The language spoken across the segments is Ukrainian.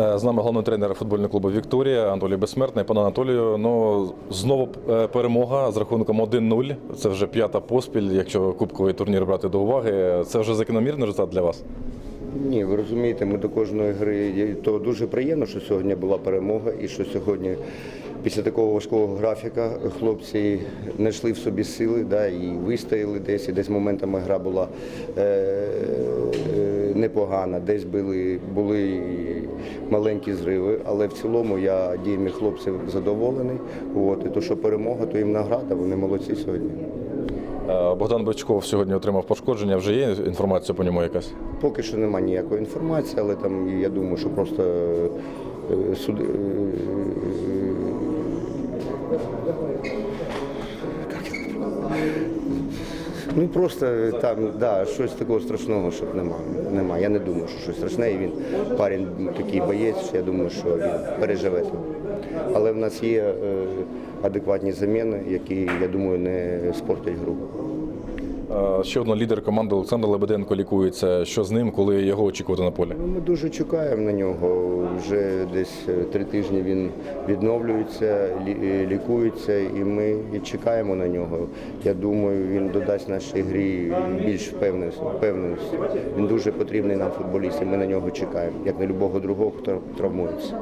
З нами головний тренер футбольного клубу Вікторія Анатолій Безсмертний. Пане Анатолію, ну знову е, перемога з рахунком 1-0. Це вже п'ята поспіль, якщо кубковий турнір брати до уваги. Це вже закономірний результат для вас. Ні, ви розумієте, ми до кожної гри то дуже приємно, що сьогодні була перемога, і що сьогодні, після такого важкого графіка, хлопці знайшли в собі сили, да, і вистояли десь, і десь моментами гра була е, е, непогана, десь були, були маленькі зриви, але в цілому я діями хлопців задоволений. От, і то, що перемога, то їм награда, вони молодці сьогодні. Е, Богдан Бичков сьогодні отримав пошкодження. Вже є інформація по ньому якась? Поки що немає ніякої інформації, але там я думаю, що просто е, суд. Е, Ну просто там да, щось такого страшного, щоб немає. Нема. Я не думаю, що щось страшне. І він парень такий боєць, що я думаю, що він переживе. Але в нас є е, адекватні заміни, які, я думаю, не спортять гру. Е, Ще один лідер команди Олександр Лебеденко лікується. Що з ним, коли його очікувати на полі? Ну, Ми дуже чекаємо на нього. Вже десь е, три тижні він відновлюється, е, лікується, і ми чекаємо на нього. Я думаю, він додасть нашій грі більш впевненості. Він дуже потрібний нам футболіст, і ми на нього чекаємо, як на любого другого, хто травмується.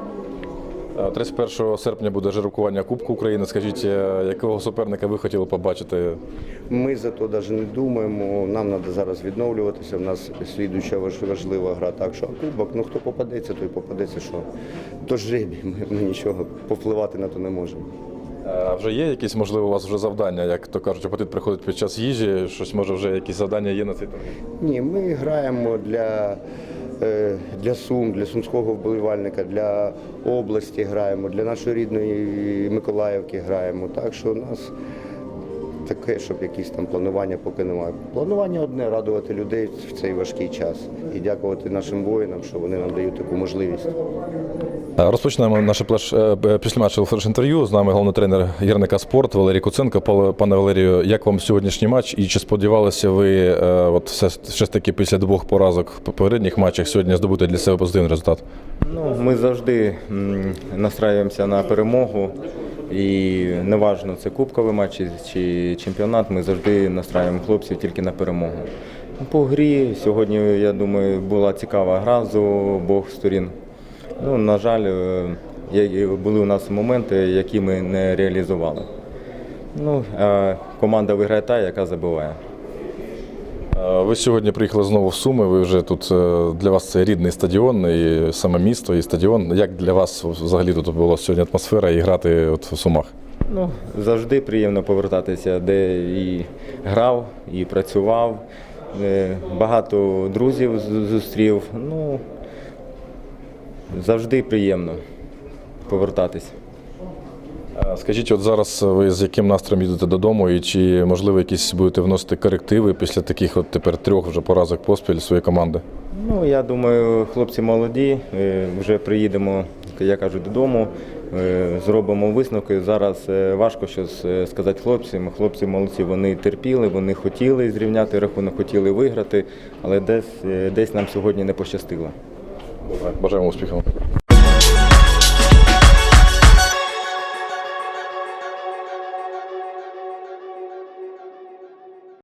Е, 31 серпня буде жеребкування Кубку України. Скажіть, е, якого суперника ви хотіли побачити? Ми за то навіть не думаємо. Нам треба зараз відновлюватися. У нас слідуюча важлива гра. Так що кубок, ну хто попадеться, той попадеться. Що то жребій. Ми, ми нічого повпливати на то не можемо. А вже є якісь, можливо, у вас вже завдання, як то кажуть, апетит приходить під час їжі, щось може вже якісь завдання є на цей турнір? Ні, ми граємо для, для Сум, для сумського вболівальника, для області граємо, для нашої рідної Миколаївки граємо. Так що у нас таке, щоб якісь там планування поки немає. Планування одне радувати людей в цей важкий час і дякувати нашим воїнам, що вони нам дають таку можливість. Е, Розпочнемо наше плеш післяматчеве флеш-інтерв'ю. З нами головний тренер гірника спорт Валерій Куценко. Пане- Пане Валерію, як вам сьогоднішній матч? І чи сподівалися ви, е, от все, все ж таки після двох поразок в попередніх матчах сьогодні здобути для себе позитивний результат? Ну, ми завжди настраюємося на перемогу. І неважно, це кубковий матч чи- чемпіонат, ми завжди настраюємо хлопців тільки на перемогу. По грі сьогодні, я думаю, була цікава гра з обох сторін. Ну, на жаль, е, були у нас моменти, які ми не реалізували. Ну, команда виграє та, яка забиває. Е, Ви сьогодні приїхали знову в Суми. Ви вже тут е, для вас це рідний стадіон, і саме місто, і стадіон. Як для вас взагалі тут була сьогодні атмосфера і грати от в Сумах? Ну, завжди приємно повертатися, де і грав, і працював. Е, Багато друзів зустрів. Ну, завжди приємно повертатися. Е, Скажіть, от зараз ви з яким настроєм їдете додому, і чи можливо якісь будете вносити корективи після таких от тепер трьох вже поразок поспіль своєї команди? Ну, я думаю, хлопці молоді, е, вже приїдемо, я кажу, додому, е, зробимо висновки. Зараз е, важко щось е, сказати хлопцям. Хлопці молодці, вони терпіли, вони хотіли зрівняти рахунок, хотіли виграти, але десь, е, десь нам сьогодні не пощастило. Бажаємо успіхів.